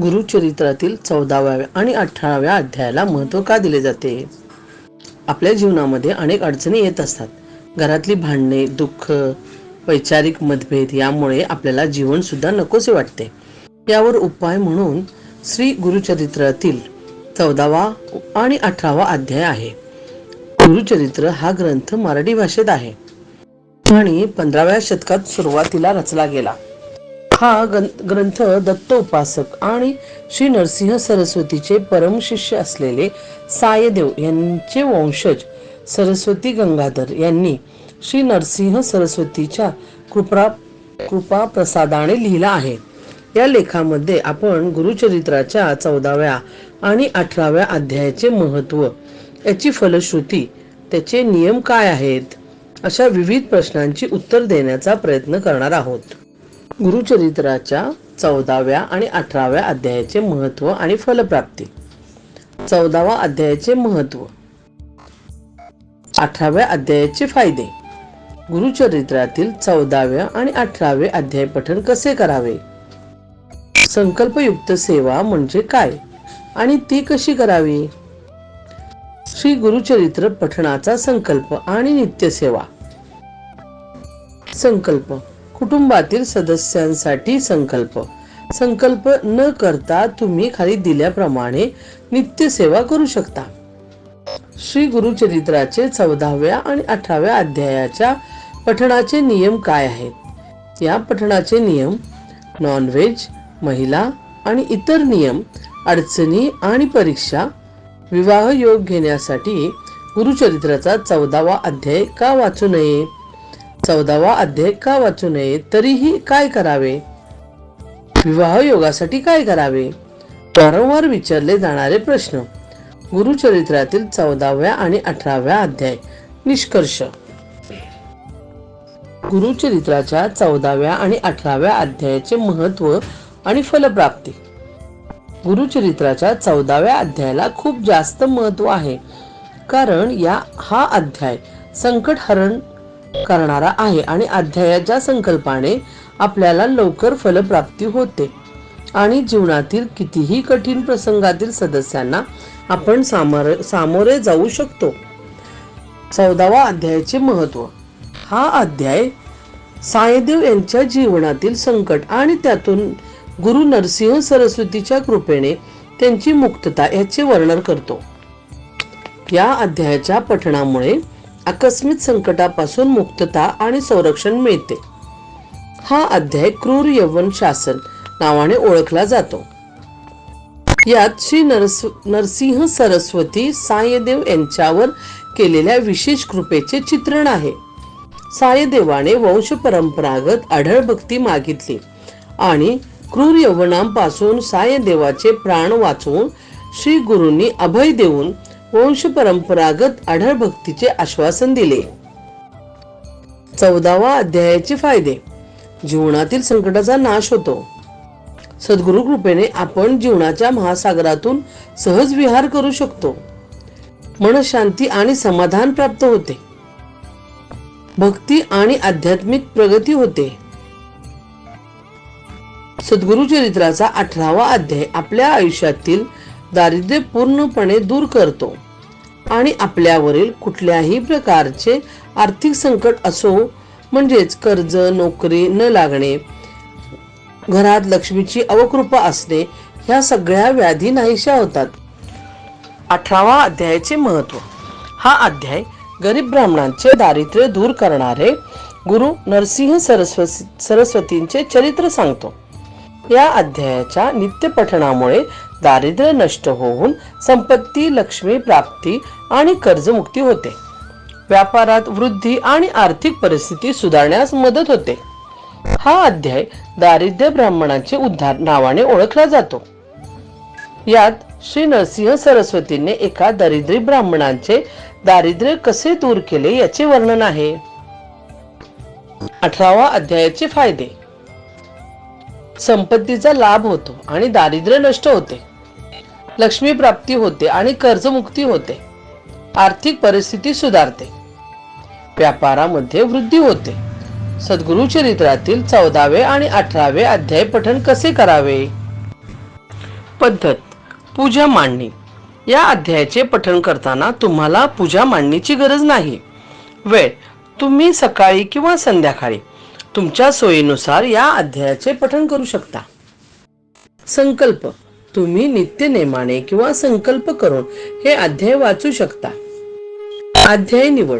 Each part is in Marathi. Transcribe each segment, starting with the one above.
गुरुचरित्रातील चौदाव्या आणि अठराव्या अध्यायाला महत्त्व का दिले जाते? आपल्या जीवनामध्ये अनेक अडचणी येत असतात. घरातली भांडणे दुःख वैचारिक मतभेद यामुळे आपल्याला जीवन सुद्धा नकोसे वाटते. यावर उपाय म्हणून श्री गुरुचरित्रातील चौदावा आणि अठरावा अध्याय आहे. गुरुचरित्र हा ग्रंथ मराठी भाषेत आहे. आणि पंधराव्या शतकात सुरुवातीला रचला गेला. हा गं- ग्रंथ दत्त उपासक आणि श्री नरसिंह सरस्वतीचे परमशिष्य असलेले सायदेव यांचे वंशज सरस्वती गंगाधर यांनी श्री नरसिंह सरस्वतीच्या कृपा कृपा प्रसादाने लिहिला आहे. या लेखामध्ये आपण गुरुचरित्राच्या चौदाव्या आणि अठराव्या अध्यायाचे महत्त्व याची फलश्रुती त्याचे नियम काय आहेत अशा विविध प्रश्नांची उत्तर देण्याचा प्रयत्न करणार आहोत. गुरुचरित्राच्या चौदाव्या आणि अठराव्या अध्यायाचे महत्त्व आणि फलप्राप्ती. चौदावा अध्यायाचे महत्त्व. अठराव्या अध्यायाचे फायदे. गुरुचरित्रातील चौदाव्या आणि अठरावे अध्याय पठण कसे करावे? संकल्पयुक्त सेवा म्हणजे काय? आणि ती कशी करावी? श्री गुरुचरित्र पठणाचा संकल्प आणि नित्यसेवा. संकल्प. कुटुंबातील सदस्यांसाठी संकल्प. संकल्प न करता तुम्ही खाली दिल्याप्रमाणे नित्यसेवा करू शकता. श्री गुरुचरित्राचे चौदाव्या आणि अठराव्या अध्यायाच्या पठणाचे नियम काय आहेत? या पठणाचे नियम नॉनव्हेज महिला आणि इतर नियम अडचणी आणि परीक्षा विवाह योग घेण्यासाठी गुरुचरित्राचा चौदावा अध्याय का वाचू नये? चौदावा अध्याय का वाचू नये? तरीही काय करावे? विवाह योगासाठी काय करावे? वारंवार विचारले जाणारे प्रश्न. गुरुचरित्रातील चौदाव्या आणि अठराव्या अध्याय. निष्कर्ष. गुरुचरित्राच्या चौदाव्या आणि अठराव्या अध्यायाचे महत्त्व आणि फलप्राप्ती. गुरुचरित्राच्या चौदाव्या अध्यायाला खूप जास्त महत्त्व आहे. कारण या हा अध्याय संकट हरण करणारा आहे आणि अध्यायाच्या संकल्पाने आपल्याला लवकर फलप्राप्ती होते. आणि जीवनातील कितीही कठीण प्रसंगातील सदस्यांना आपण सामोरे सामोरे जाऊ शकतो. चौदावा अध्यायाचे महत्त्व हा अध्याय सायदेव यांच्या जीवनातील संकट आणि त्यातून गुरु नरसिंह सरस्वतीच्या कृपेने त्यांची मुक्तता याचे वर्णन करतो. या अध्यायाच्या पठणामुळे आकस्मिक संकटापासून मुक्तता आणि संरक्षण मिळते. हा अध्याय क्रूर यवन शासन नावाने ओळखला जातो. यात श्री नरस नरसिंह सरस्वती सायदेव यांच्यावर केलेल्या विशेष कृपेचे चित्रण आहे. सायदेवाने वंश परंपरागत आढळ भक्ती मागितली आणि क्रूर यवनांपासून सायदेवाचे प्राण वाचवून श्री गुरूंनी अभय देऊन वंश परंपरागत आढळ भक्तीचे आश्वासन दिले. चौदावा अध्यायाचे फायदे. जीवनातील संकटाचा नाश होतो. सद्गुरु कृपेने आपण जीवनाच्या महासागरातून सहज विहार करू शकतो. मनशांती आणि समाधान प्राप्त होते. भक्ती आणि आध्यात्मिक प्रगती होते. सद्गुरु चरित्राचा अठरावा अध्याय आपल्या आयुष्यातील दारिद्र्य पूर्णपणे दूर करतो. आणि आपल्यावरील कुठल्याही प्रकारचे आर्थिक संकट असो म्हणजेच कर्ज नोकरी न लागणे घरात लक्ष्मीची अवकृपा असणे ह्या सगळ्या व्याधी नाहीशा होतात. अठरावा अध्यायाचे महत्त्व. हा अध्याय गरीब ब्राह्मणांचे दारिद्र्य दूर करणारे गुरु नरसिंह सरस्वती सरस्वतींचे चरित्र सांगतो. या अध्यायाच्या नित्यपठणामुळे दारिद्र्य नष्ट होऊन संपत्ती लक्ष्मी प्राप्ती आणि कर्जमुक्ती होते. व्यापारात वृद्धी आणि आर्थिक परिस्थिती सुधारण्यास मदत होते. हा अध्याय दारिद्र्य ब्राह्मणाचे उद्धार नावाने ओळखला जातो. यात श्री नरसिंह सरस्वतीने एका दरिद्री ब्राह्मणांचे दारिद्र्य कसे दूर केले याचे वर्णन आहे. अठरावा अध्यायाचे फायदे. संपत्तीचा लाभ होतो आणि दारिद्र्य नष्ट होते. लक्ष्मी प्राप्ती होते आणि कर्जमुक्ती होते. आर्थिक परिस्थिती सुधारते. व्यापारामध्ये वृद्धी होते. सद्गुरु चरित्रातील चौदावे आणि अठरावे अध्याय पठण कसे करावे? पद्धत. पूजा मांडणी. या अध्यायाचे पठण करताना तुम्हाला पूजा मांडणीची गरज नाही. वेळ. तुम्ही सकाळी किंवा संध्याकाळी तुमच्या सोयीनुसार या अध्यायाचे पठण करू शकता. संकल्प. तुम्ही नित्यनेमाने किंवा संकल्प करून हे अध्याय वाचू शकता. अध्याय निवड.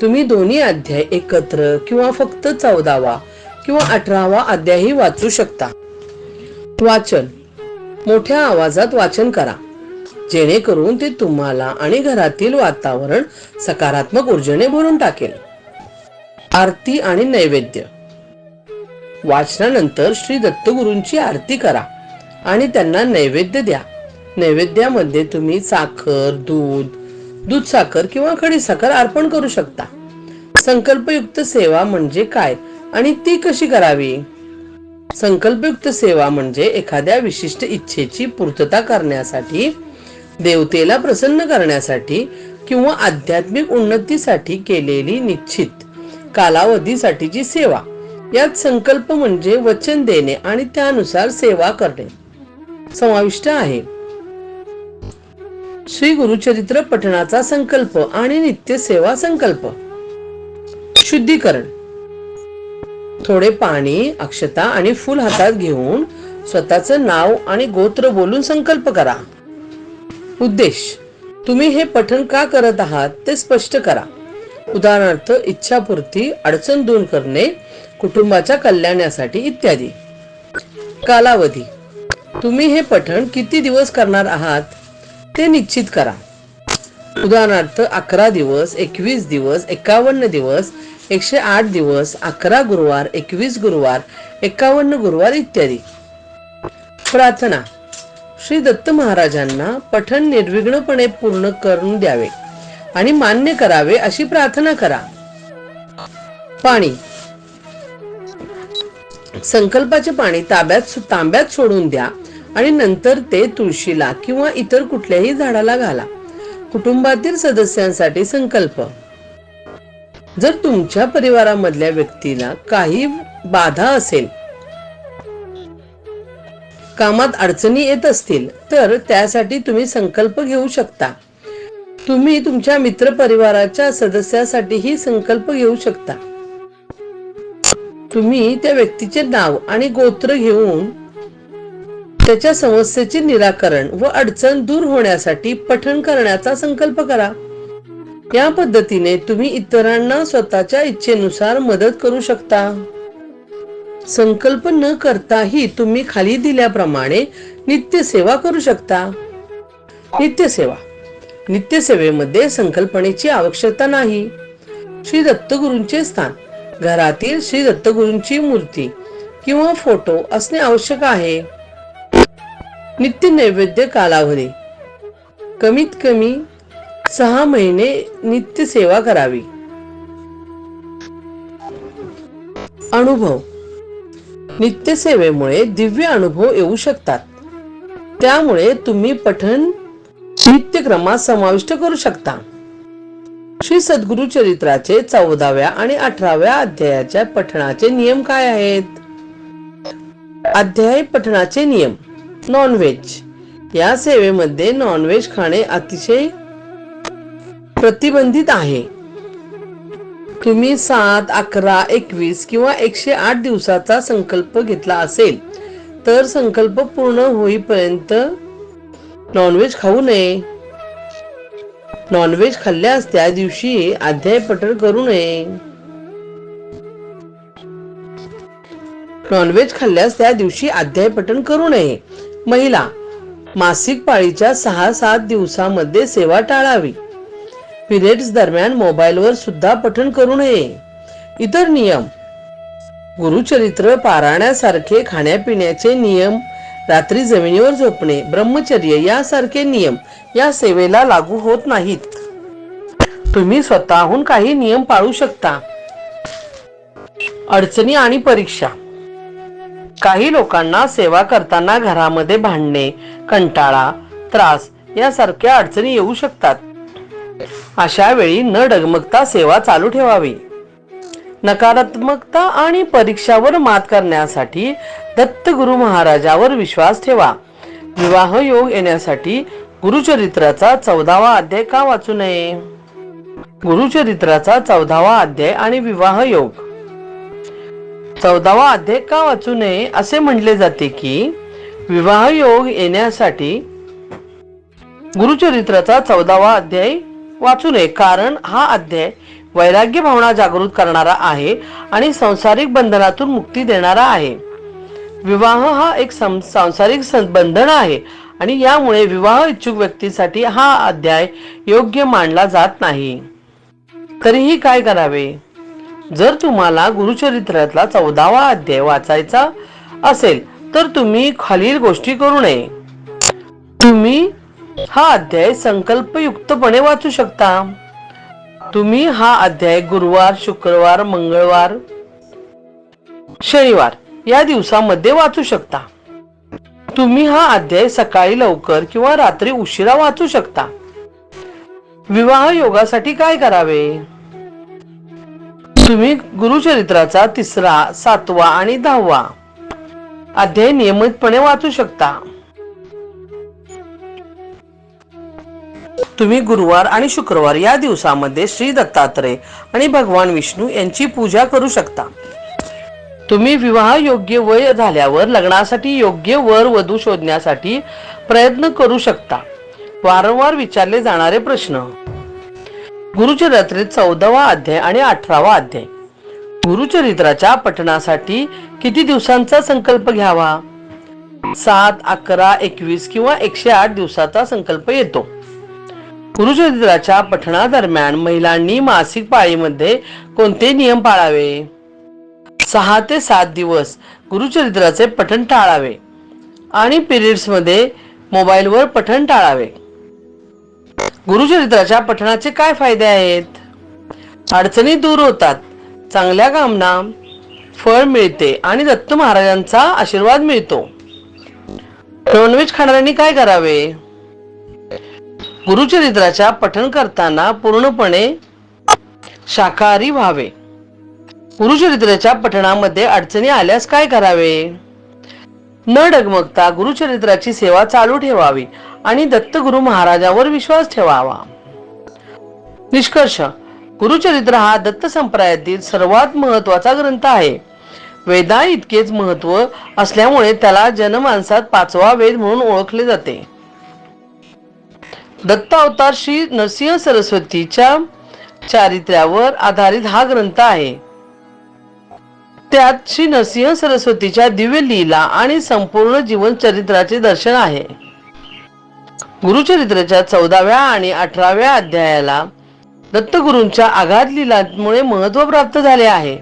तुम्ही दोन्ही अध्याय एकत्र किंवा फक्त चौदावा किंवा अठरावा अध्यायही वाचू शकता. वाचन. मोठ्या आवाजात वाचन करा. जेणेकरून ते तुम्हाला आणि घरातील वातावरण सकारात्मक ऊर्जेने भरून टाकेल. आरती आणि नैवेद्य. वाचनानंतर श्री दत्तगुरूंची आरती करा आणि त्यांना नैवेद्य द्या. नैवेद्यामध्ये तुम्ही साखर दूध दूध साखर किंवा खडी साखर अर्पण करू शकता. संकल्पयुक्त सेवा म्हणजे काय आणि ती कशी करावी? संकल्पयुक्त सेवा म्हणजे एखाद्या विशिष्ट इच्छेची पूर्तता करण्यासाठी देवतेला प्रसन्न करण्यासाठी किंवा आध्यात्मिक उन्नतीसाठी केलेली निश्चित कालावधीसाठीची सेवा. यात संकल्प म्हणजे वचन देणे आणि त्यानुसार सेवा करणे. समाविष्ट आहे. श्री गुरुचरित्र पठणाचा संकल्प आणि नित्य सेवा संकल्प. शुद्धीकरण. थोडे पाणी अक्षता आणि फुल हातात घेऊन स्वतःचं नाव आणि गोत्र बोलून संकल्प करा. उद्देश. तुम्ही हे पठण का करत आहात ते स्पष्ट करा. उदाहरणार्थ इच्छापूर्ती अडचण दूर करणे कुटुंबाच्या कल्याणासाठी इत्यादी. कालावधी. तुम्ही हे पठण किती दिवस करणार आहात? ते निश्चित करा. उदाहरणार्थ अकरा दिवस एकवीस दिवस एकावन्न दिवस एकशे आठ दिवस अकरा गुरुवार एकवीस गुरुवार एकावन्न गुरुवार इत्यादी. प्रार्थना. श्री दत्त महाराजांना पठण निर्विघ्नपणे पूर्ण करून द्यावे. आणि मान्य करावे अशी प्रार्थना करा. पाणी. संकल्पाचे पाणी ताब्यात तांब्यात सोडून द्या आणि नंतर ते तुळशीला किंवा इतर कुठल्याही झाडाला घाला. कुटुंबातील सदस्यांसाठी संकल्प. जर तुमच्या परिवारामधल्या व्यक्तीला काही बाधा असेल कामात अडचणी येत असतील तर त्यासाठी तुम्ही संकल्प घेऊ शकता. तुम्ही तुमच्या मित्र परिवाराच्या सदस्यासाठीही संकल्प घेऊ शकता. तुम्ही त्या व्यक्तीचे नाव आणि गोत्र घेऊन त्याच्या समस्येचे निराकरण व अडचण दूर होण्यासाठी पठण करण्याचा संकल्प करा. या पद्धतीने तुम्ही इतरांना स्वतःच्या इच्छेनुसार मदत करू शकता. संकल्प न करताही तुम्ही खाली दिल्याप्रमाणे नित्य सेवा करू शकता. नित्य नित्यसेवेमध्ये संकल्पनेची आवश्यकता नाही. श्री दत्तगुरूंचे स्थान. घरातील श्री दत्तगुरूंची मूर्ती किंवा फोटो असणे आवश्यक आहे. नित्य नैवेद्य कालावधी. कमीत कमी सहा महिने नित्य सेवा करावी. अनुभव. नित्य सेवेमुळे दिव्य अनुभव येऊ शकतात. त्यामुळे तुम्ही पठण नित्यक्रमात समाविष्ट करू शकता. श्री सद्गुरु चरित्राचे चौदाव्या आणि अठराव्या अध्यायाच्या पठणाचे नियम काय आहेत? अध्याय पठणाचे नियम. नॉनव्हेज या सेवेमध्ये नॉनव्हेज खाणे अतिशय प्रतिबंधित आहे. तुम्ही सात अकरा एकवीस किंवा एकशे आठ दिवसाचा संकल्प घेतला असेल तर संकल्प पूर्ण होईपर्यंत नॉनव्हेज खाऊ नये. नॉनव्हेज खाल्ल्यास त्या दिवशी अध्याय पठण करू नये. नॉनव्हेज खाल्ल्यास त्या दिवशी अध्याय पठण करू नये. महिला मासिक पाळीच्या सहा सात दिवसामध्ये सेवा टाळावी. पिरियड्स दरम्यान मोबाईलवर सुद्धा पठण करू नये. इतर नियम गुरुचरित्र पारायणासारखे खाण्यापिण्याचे नियम रात्री जमिनीवर झोपणे ब्रह्मचर्य यासारखे नियम या सेवेला लागू होत नाहीत. तुम्ही स्वतःहून काही नियम पाळू शकता. अडचणी आणि परीक्षा. काही लोकांना सेवा करताना घरामध्ये भांडणे कंटाळा त्रास यासारख्या अडचणी येऊ शकतात. अशा वेळी न डगमगता सेवा चालू ठेवावी. नकारात्मकता आणि परीक्षावर मात करण्यासाठी दत्त गुरु महाराजावर विश्वास ठेवा. विवाह योग येण्यासाठी गुरुचरित्राचा चौदावा अध्याय का वाचू नये? गुरुचरित्राचा चौदावा अध्याय आणि विवाह योग. चौदावा अध्याय का वाचू नये असे म्हणले जाते की विवाह योग येण्यासाठी गुरुचरित्राचा चौदावा अध्याय वाचू नये. कारण हा अध्याय वैराग्य भावना जागृत करणारा आहे आणि संसारिक बंधनातून मुक्ती देणारा आहे. विवाह हा एक सं- सांसारिक बंधन आहे आणि यामुळे विवाह इच्छुक व्यक्तीसाठी हा अध्याय योग्य मानला जात नाही. तरीही काय करावे? जर तुम्हाला गुरुचरित्रातला चौदावा अध्याय वाचायचा असेल तर तुम्ही खालील गोष्टी करू नये. तुम्ही हा अध्याय संकल्पयुक्तपणे वाचू शकता. तुम्ही हा अध्याय गुरुवार शुक्रवार मंगळवार शनिवार या दिवसामध्ये वाचू शकता. तुम्ही हा अध्याय सकाळी लवकर किंवा रात्री उशिरा वाचू शकता. विवाह योगासाठी काय करावे? तुम्ही गुरुचरित्राचा तिसरा सातवा आणि दहावा अध्याय नियमितपणे वाचू शकता. तुम्ही गुरुवार आणि शुक्रवार या दिवसामध्ये श्री दत्तात्रय आणि भगवान विष्णू यांची पूजा करू शकता. तुम्ही विवाह योग्य वय झाल्यावर लग्नासाठी योग्य वर वधू शोधण्यासाठी प्रयत्न करू शकता. वारंवार विचारले जाणारे प्रश्न. गुरुचरित्रात चौदावा अध्याय आणि अठरावा अध्याय. गुरुचरित्राच्या पठणासाठी किती दिवसांचा संकल्प घ्यावा? सात अकरा एकवीस किंवा एकशे आठ दिवसाचा संकल्प येतो. गुरुचरित्राच्या पठणादरम्यान महिलांनी मासिक पाळीमध्ये कोणते नियम पाळावे? सहा ते सात दिवस गुरुचरित्राचे पठण टाळावे आणि पिरियड्समध्ये मोबाईलवर पठण टाळावे. गुरुचरित्राच्या पठणाचे काय फायदे आहेत? अडचणी दूर होतात. चांगल्या कामना फळ मिळते आणि दत्त महाराजांचा आशीर्वाद मिळतो. नॉनव्हेज खाणाऱ्यांनी काय करावे? गुरुचरित्राच्या पठन करताना पूर्णपणे शाकाहारी व्हावे. गुरुचरित्राच्या पठणामध्ये अडचणी आल्यास काय करावे? न डगमगता गुरुचरित्राची सेवा चालू ठेवावी आणि दत्तगुरु महाराजावर विश्वास ठेवावा. निष्कर्ष गुरुचरित्र हा दत्त संप्रदायातील सर्वात महत्त्वाचा ग्रंथ आहे. वेदा इतकेच महत्त्व असल्यामुळे त्याला जनमानसात पाचवा वेद म्हणून ओळखले जाते. दत्तावतार श्री नरसिंह सरस्वतीच्या चारित्र्यावर आधारित हा ग्रंथ आहे. त्यात श्री नरसिंह सरस्वतीच्या दिव्य लीला आणि संपूर्ण जीवन चरित्राचे दर्शन आहे. गुरुचरित्राच्या चौदाव्या आणि अठराव्या अध्यायाला दत्तगुरूंच्या आघात लिलामुळे महत्त्व प्राप्त झाले आहे.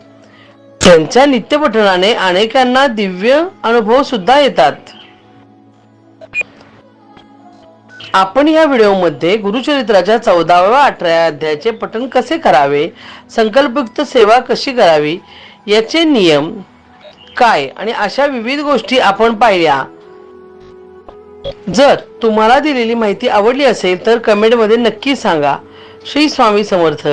त्यांच्या नित्यपठणाने अनेकांना दिव्य अनुभव सुद्धा येतात. आपण या व्हिडिओमध्ये गुरुचरित्राच्या चौदाव्या अठराव्या अध्यायाचे पठण कसे करावे? संकल्पयुक्त सेवा कशी करावी? याचे नियम काय? आणि अशा विविध गोष्टी आपण पाहिल्या. जर तुम्हाला दिलेली माहिती आवडली असेल तर कमेंटमध्ये नक्की सांगा. श्री स्वामी समर्थ.